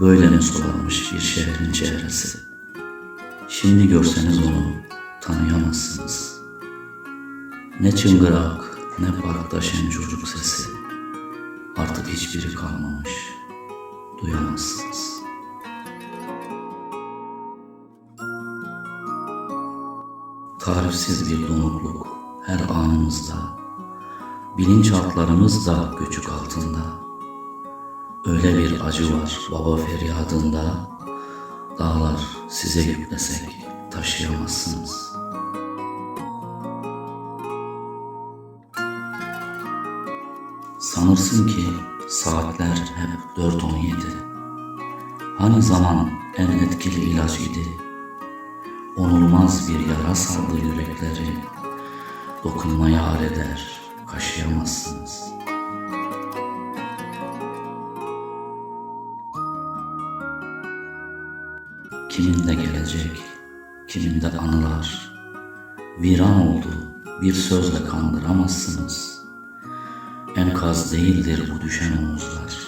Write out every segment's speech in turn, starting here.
Böyle ne solarmış bir şehrin çehresi. Şimdi görseniz onu tanıyamazsınız. Ne çıngırak, ne parkta şen çocuk sesi. Artık hiçbiri kalmamış. Duyamazsınız. Tarifsiz bir donukluk her anımızda. Bilinçaltlarımız da göçük altında. Öyle bir acı var baba feryadında. Dağlar size yüklesek taşıyamazsınız. Sanırsın ki saatler hep dört on yedi. Hani zaman en etkili ilaç idi. Onulmaz bir yara sardı yürekleri. Dokunmaya ar eder, kaşıyamazsınız. Kiminde gelecek, kiminde anılar. Viran oldu, bir sözle kandıramazsınız. Enkaz değildir bu düşen omuzlar.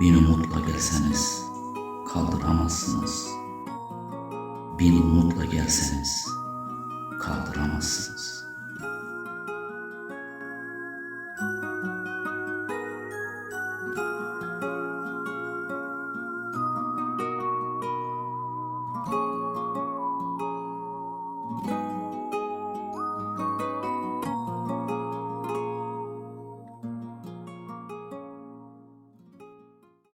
Bin umutla gelseniz kaldıramazsınız. Bin umutla gelseniz kaldıramazsınız.